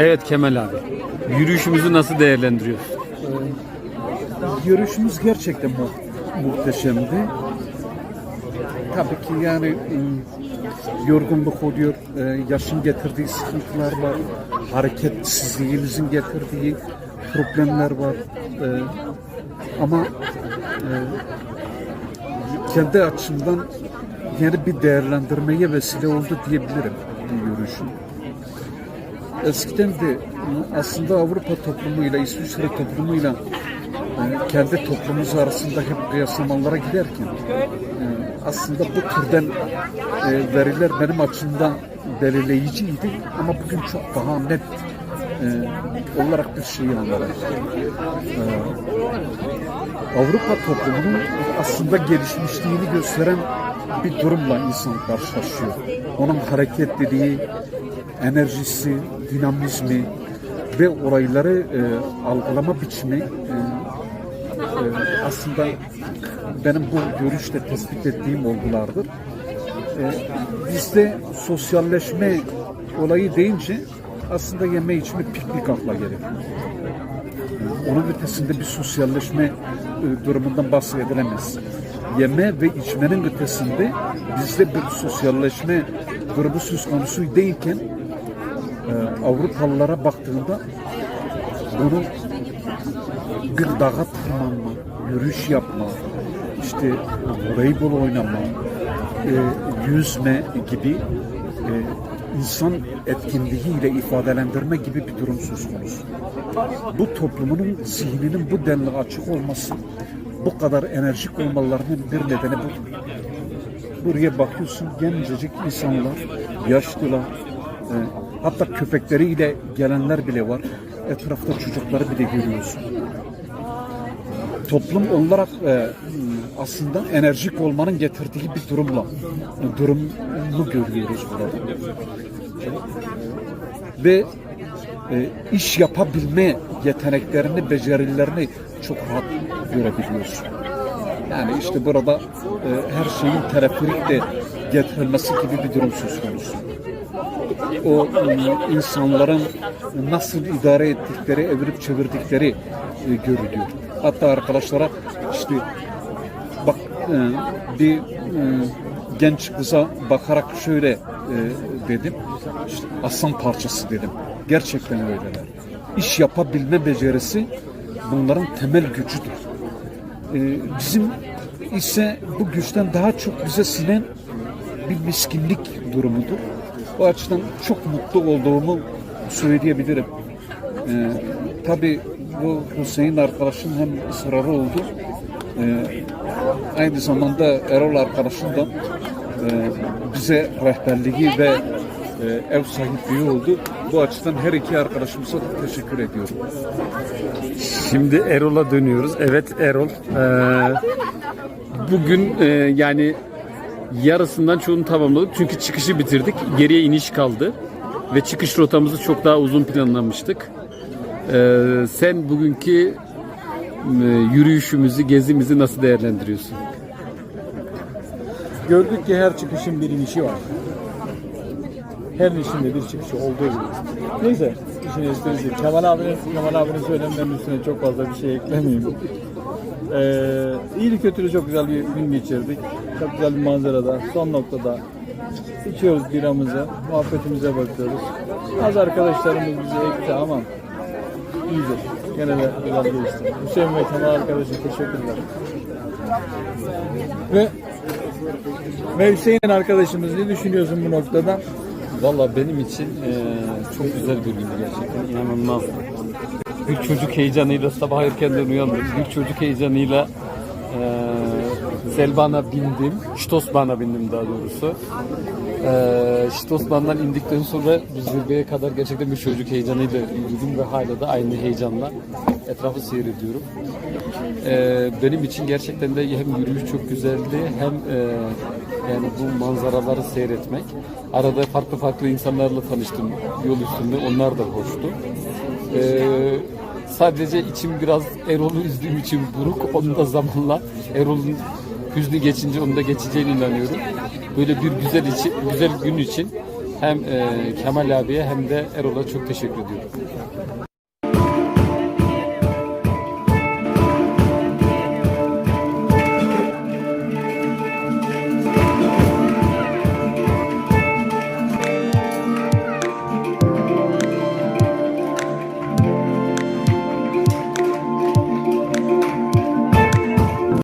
Evet Kemal abi. Yürüyüşümüzü nasıl değerlendiriyorsun? Yürüyüşümüz gerçekten mu muhteşemdi. Tabii ki yani yorgunluk oluyor, e, yaşın getirdiği sıkıntılar var, hareketsizliğimizin getirdiği problemler var. E, ama e, kendi açımdan yeni bir değerlendirmeye vesile oldu diyebilirim bu yürüyüşün. Eskiden de aslında Avrupa toplumuyla, İsviçre toplumuyla e, kendi toplumumuz arasında hep kıyaslamalara giderken e, aslında bu türden e, veriler benim açımdan belirleyiciydi ama bugün çok daha net e, olarak bir şey. E, Avrupa toplumunun aslında gelişmişliğini gösteren bir durumla insan karşılaşıyor. Onun hareketliliği, enerjisi, dinamizmi ve olayları e, algılama biçimi e, e, aslında benim bu görüşte tespit ettiğim olgulardır. E, bizde sosyalleşme olayı deyince aslında yeme içme piknik akla gelir. Onun ötesinde bir sosyalleşme e, durumundan bahsedilemez. Yeme ve içmenin ötesinde bizde bir sosyalleşme durumu söz konusu değilken e, Avrupalılara baktığında bunu bir dağa tırmanma, yürüyüş yapma, işte voleybol oynama, e, yüzme gibi e, insan etkinliğiyle ifadelendirme gibi bir durum söz konusu. Bu toplumunun zihninin bu denli açık olması, bu kadar enerjik olmalarının bir nedeni budur. Buraya bakıyorsun gencecik insanlar, yaşlılar, e, hatta köpekleriyle gelenler bile var. Etrafta çocukları bile görüyorsun. Toplum olarak e, aslında enerjik olmanın getirdiği bir durumla durumu görüyoruz burada. Ve e, iş yapabilme yeteneklerini, becerilerini çok rahat görebiliyorsun. Yani işte burada e, her şeyin teleferikle getirilmesi gibi bir durum söz konusu. O e, insanların nasıl idare ettikleri, evirip çevirdikleri e, görülüyor. Hatta arkadaşlara işte bak e, bir genç kıza bakarak şöyle dedim. işte aslan parçası dedim. Gerçekten öyleler. İş yapabilme becerisi bunların temel gücüdür. Bizim ise bu güçten daha çok bize sinen bir miskinlik durumudur. Bu açıdan çok mutlu olduğumu söyleyebilirim. Ee, tabii bu Hüseyin arkadaşın hem ısrarı oldu. Ee, aynı zamanda Erol arkadaşın da e, bize rehberliği ve e, ev sahipliği oldu. Bu açıdan her iki arkadaşımıza da teşekkür ediyorum. Şimdi Erol'a dönüyoruz. Evet Erol. eee, bugün eee, yani yarısından çoğunu tamamladık. Çünkü çıkışı bitirdik. Geriye iniş kaldı. Ve çıkış rotamızı çok daha uzun planlamıştık. Eee, sen bugünkü eee, yürüyüşümüzü, gezimizi nasıl değerlendiriyorsun? Gördük ki her çıkışın bir inişi var. Her inişinde bir çıkışı olduğu gibi. Neyse, işin esprisi. Kemal abinin, Kemal abinin söylemlerinin üstüne çok fazla bir şey eklemeyeyim. Ee, iyili kötülü çok güzel bir gün geçirdik. Çok güzel bir manzarada. Son noktada içiyoruz biramızı, muhabbetimize bakıyoruz. Az arkadaşlarımız bizi ekti ama iyidir. Gene de güzel geçti. Hüseyin ve Kemal arkadaşım teşekkürler. Ve ve Hüseyin arkadaşımız ne düşünüyorsun bu noktada? Valla benim için eee, çok güzel bir gündü gerçekten. İnanılmaz. Bir çocuk heyecanıyla sabah erkenden uyandım. Bir çocuk heyecanıyla eee Selban'a bindim. Ştosban'a bindim daha doğrusu. Eee Ştosban'dan indikten sonra zirveye kadar gerçekten bir çocuk heyecanıyla yürüdüm ve hala da aynı heyecanla etrafı seyrediyorum. Eee, benim için gerçekten de hem yürüyüş çok güzeldi hem eee, yani bu manzaraları seyretmek. Arada farklı farklı insanlarla tanıştım yol üstünde. Onlar da hoştu. Eee, sadece içim biraz Erol'u üzdüğüm için buruk. Onu da zamanla Erol'un hüznü geçince onu da geçeceğine inanıyorum. Böyle bir güzel için, güzel gün için hem e, Kemal abiye hem de Erol'a çok teşekkür ediyorum.